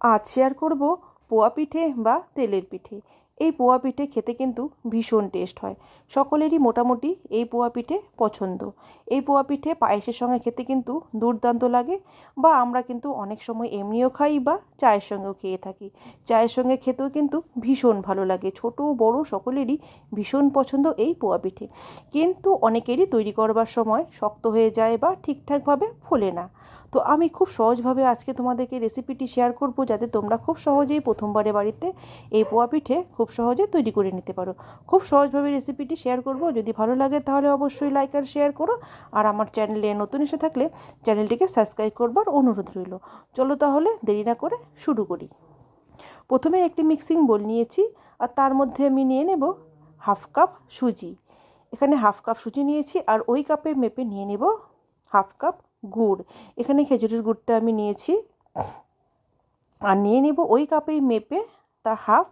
আজ শেয়ার করব পোয়া পিঠে বা তেলের পিঠে। এই পোয়া পিঠে খেতে কিন্তু ভীষণ টেস্ট হয়। সকলেরই মোটামুটি এই পোয়া পিঠে পছন্দ। এই পোয়া পিঠে পায়েসের সঙ্গে খেতে কিন্তু দুর্দান্ত লাগে বা আমরা কিন্তু অনেক সময় এমনিও খাই বা চায়ের সঙ্গেও খেয়ে থাকি। চায়ের সঙ্গে খেতেও কিন্তু ভীষণ ভালো লাগে। ছোট, বড় সকলেরই ভীষণ পছন্দ এই পোয়া পিঠে। কিন্তু অনেকেরই তৈরি করবার সময় শক্ত হয়ে যায় বা ঠিকঠাকভাবে ফোলে না। তো আমি খুব সহজভাবে আজকে তোমাদেরকে রেসিপিটি শেয়ার করব যাতে তোমরা খুব সহজেই প্রথমবারে বাড়িতে এই পোয়া পিঠে খুব সহজে তৈরি করে নিতে পারো। খুব সহজভাবে রেসিপিটি শেয়ার করব। যদি ভালো লাগে তাহলে অবশ্যই লাইক আর শেয়ার করো। আর আমার চ্যানেলে নতুন এসে থাকলে চ্যানেলটিকে সাবস্ক্রাইব করবার অনুরোধ রইল। চলো তাহলে দেরি না করে শুরু করি। প্রথমে একটি মিক্সিং বোল নিয়েছি আর তার মধ্যে আমি নিয়ে নেব হাফ কাপ সুজি। এখানে হাফ কাপ সুজি নিয়েছি আর ওই কাপে মেপে নিয়ে নেব হাফ কাপ গুড়। এখানে খেজুরের গুড়টা আমি নিয়েছি। আর নিয়ে নেব ওই কাপেই মেপে তা হাফ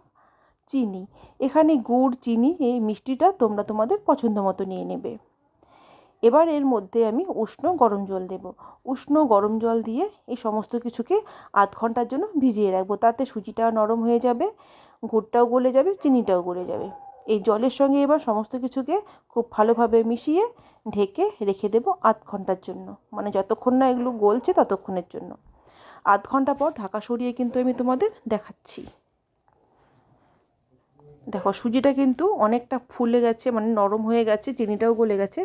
চিনি। এখানে গুড়, চিনি, এই মিষ্টিটা তোমরা তোমাদের পছন্দ মতো নিয়ে নেবে। এবার এর মধ্যে আমি উষ্ণ গরম জল দেব। উষ্ণ গরম জল দিয়ে এই সমস্ত কিছুকে আধ ঘণ্টার জন্য ভিজিয়ে রাখব। তাতে সুজিটা নরম হয়ে যাবে, গুড়টাও গলে যাবে, চিনিটাও গলে যাবে। এই জলের সঙ্গে এবার সমস্ত কিছুকে খুব ভালোভাবে মিশিয়ে ঢেকে রেখে দেবো আধ ঘণ্টার জন্য। মানে যতক্ষণ না এগুলো গলছে ততক্ষণের জন্য। আধ ঘণ্টা পর ঢাকা সরিয়ে কিন্তু আমি তোমাদের দেখাচ্ছি। দেখো, সুজিটা কিন্তু অনেকটা ফুলে গেছে মানে নরম হয়ে গেছে, চিনিটাও গলে গেছে,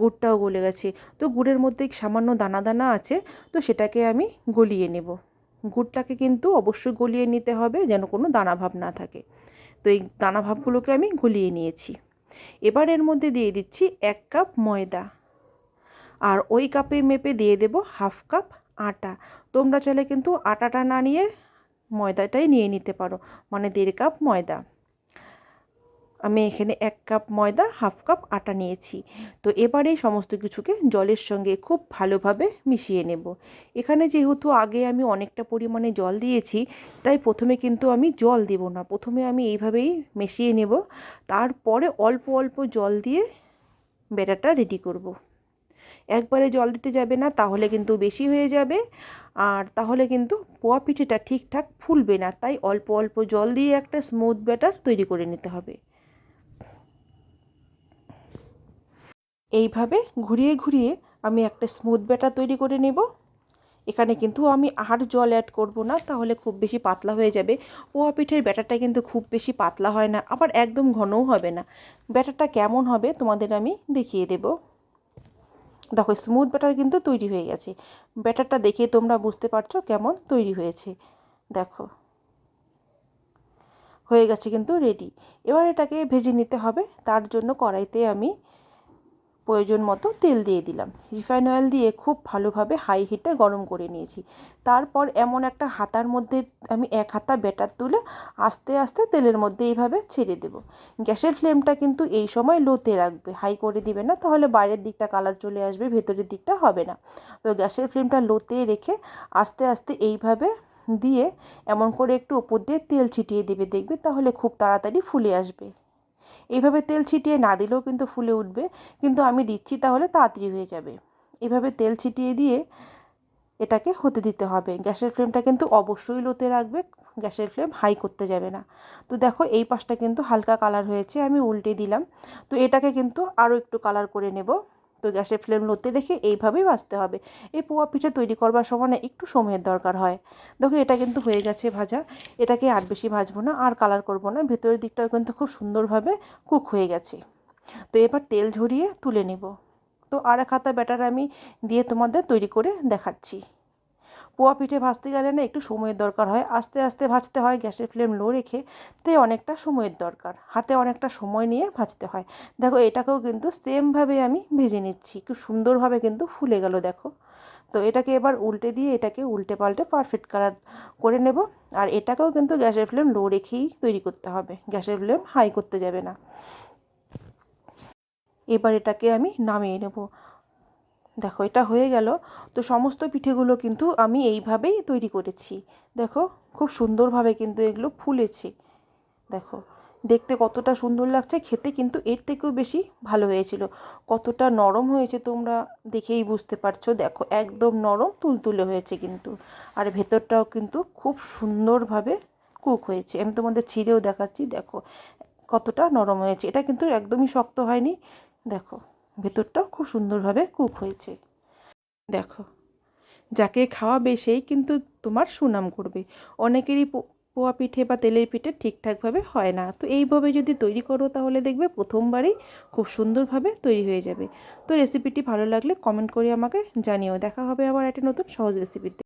গুড়টাও গলে গেছে। তো গুড়ের মধ্যে সামান্য দানা দানা আছে, তো সেটাকে আমি গলিয়ে নেব। গুড়টাকে কিন্তু অবশ্যই গলিয়ে নিতে হবে যেন কোনো দানা ভাব না থাকে। তো এই দানা ভাবগুলোকে আমি গলিয়ে নিয়েছি। এবার এর মধ্যে দিয়ে দিচ্ছি এক কাপ ময়দা। আর ওই কাপে মেপে দিয়ে দেব হাফ কাপ আটা। তোমরা চাইলে কিন্তু আটাটা না নিয়ে ময়দাটাই নিয়ে নিতে পারো মানে দেড় কাপ ময়দা। আমি এখানে এক কাপ ময়দা, হাফ কাপ আটা নিয়েছি। তো এবারে সমস্ত কিছুকে জলের সঙ্গে খুব ভালোভাবে মিশিয়ে নেব। এখানে যেহেতু আগে আমি অনেকটা পরিমাণে জল দিয়েছি, তাই প্রথমে কিন্তু আমি জল দেব না। প্রথমে আমি এইভাবেই মিশিয়ে নেব। তারপরে অল্প অল্প জল দিয়ে ব্যাটারটা রেডি করব। একবারে জল দিতে যাবে না, তাহলে কিন্তু বেশি হয়ে যাবে। আর তাহলে কিন্তু পোয়া পিঠেটা ঠিকঠাক ফুলবে না, তাই অল্প অল্প জল দিয়ে একটা স্মুথ ব্যাটার তৈরি করে নিতে হবে। এইভাবে ঘুরিয়ে ঘুরিয়ে আমি একটা স্মুথ ব্যাটার তৈরি করে নেব। এখানে কিন্তু আমি আর জল অ্যাড করব না, তাহলে খুব বেশি পাতলা হয়ে যাবে। পোয়া পিঠের ব্যাটারটা কিন্তু খুব বেশি পাতলা হয় না, আবার একদম ঘনও হবে না। ব্যাটারটা কেমন হবে তোমাদের আমি দেখিয়ে দেব। দেখো স্মুথ ব্যাটার কিন্তু তৈরি হয়ে গেছে। ব্যাটারটা দেখে তোমরা বুঝতে পারছ কেমন তৈরি হয়েছে। দেখো, হয়ে গেছে কিন্তু রেডি এবার এটাকে ভেজে নিতে হবে, তার জন্য কড়াইতে আমি প্রয়োজন মতো তেল দিয়ে দিলাম। রিফাইন অয়েল দিয়ে খুব ভালোভাবে হাই হিটে গরম করে নিয়েছি। তারপর এমন একটা হাতার মধ্যে আমি এক হাতা ব্যাটার তুলে আস্তে আস্তে তেলের মধ্যে এইভাবে ছেড়ে দেব। গ্যাসের ফ্লেমটা কিন্তু এই সময় লোতে রাখবে। হাই করে দিবে না, তাহলে বাইরের দিকটা কালার চলে আসবে, ভেতরের দিকটা হবে না। তো গ্যাসের ফ্লেমটা লোতে রেখে আস্তে আস্তে এইভাবে দিয়ে এমন করে একটু ওপর দিয়ে তেল ছিটিয়ে দেবে, দেখবে তাহলে খুব তাড়াতাড়ি ফুলে আসবে। এইভাবে তেল ছিটিয়ে না দিলেও কিন্তু ফুলে উঠবে, কিন্তু আমি দিচ্ছি তাহলে তাড়াতাড়ি হয়ে যাবে। এভাবে তেল ছিটিয়ে দিয়ে এটাকে হতে দিতে হবে। গ্যাসের ফ্লেমটা কিন্তু অবশ্যই লোতে রাখবে, গ্যাসের ফ্লেম হাই করতে যাবে না। তো দেখো, এই পাশটা কিন্তু হালকা কালার হয়েছে, আমি উল্টে দিলাম। তো এটাকে কিন্তু আরও একটু কালার করে নেব। তো গ্যাসের ফ্লেম লোতে রেখে এইভাবেই ভাজতে হবে। এই পোয়া পিঠে তৈরি করবার সময় না একটু সময়ের দরকার হয়। দেখো, এটা কিন্তু হয়ে গেছে ভাজা। এটাকে আর বেশি ভাজবো না, আর কালার করব না। ভেতরের দিকটাও কিন্তু খুব সুন্দরভাবে কুক হয়ে গেছে। তো এবার তেল ঝরিয়ে তুলে নেব। তো আর এক হাতা ব্যাটার আমি দিয়ে তোমাদের তৈরি করে দেখাচ্ছি। পোয়া পিঠে ভাজতে গেলে না একটু সময়ের দরকার হয়। আস্তে আস্তে ভাজতে হয়, গ্যাসের ফ্লেম লো রেখে তাই অনেকটা সময়ের দরকার। হাতে অনেকটা সময় নিয়ে ভাজতে হয়। দেখো, এটাকেও কিন্তু সেমভাবে আমি ভেজে নিচ্ছি। খুব সুন্দরভাবে কিন্তু ফুলে গেল, দেখো। তো এটাকে এবার উল্টে দিয়ে এটাকে উল্টে পাল্টে পারফেক্ট কালার করে নেব। আর এটাকেও কিন্তু গ্যাসের ফ্লেম লো রেখেই তৈরি করতে হবে। গ্যাসের ফ্লেম হাই করতে যাবে না। এবার এটাকে আমি নামিয়ে নেব। দেখো, এটা হয়ে গেল। তো সমস্ত পিঠেগুলো কিন্তু আমি এইভাবেই তৈরি করেছি। দেখো, খুব সুন্দরভাবে কিন্তু এগুলো ফুলেছে। দেখো, দেখতে কতটা সুন্দর লাগছে, খেতে কিন্তু এর থেকেও বেশি ভালো হয়েছিল। কতটা নরম হয়েছে তোমরা দেখেই বুঝতে পারছ। দেখো, একদম নরম, তুলতুলে হয়েছে কিন্তু। আর ভেতরটাও কিন্তু খুব সুন্দরভাবে কুক হয়েছে। আমি তোমাদের ছিঁড়েও দেখাচ্ছি, দেখো, কতটা নরম হয়েছে। এটা কিন্তু একদমই শক্ত হয়নি। দেখো ভেতরটাও খুব সুন্দরভাবে কুক হয়েছে। দেখো, যাকে খাওয়াবে সেই কিন্তু তোমার সুনাম করবে। অনেকেরই পোয়া পিঠে বা তেলের পিঠে ঠিকঠাকভাবে হয় না। তো এইভাবে যদি তৈরি করো তাহলে দেখবে প্রথমবারই খুব সুন্দরভাবে তৈরি হয়ে যাবে। তো রেসিপিটি ভালো লাগলে কমেন্ট করে আমাকে জানিও। দেখা হবে আবার একটা নতুন সহজ রেসিপিতে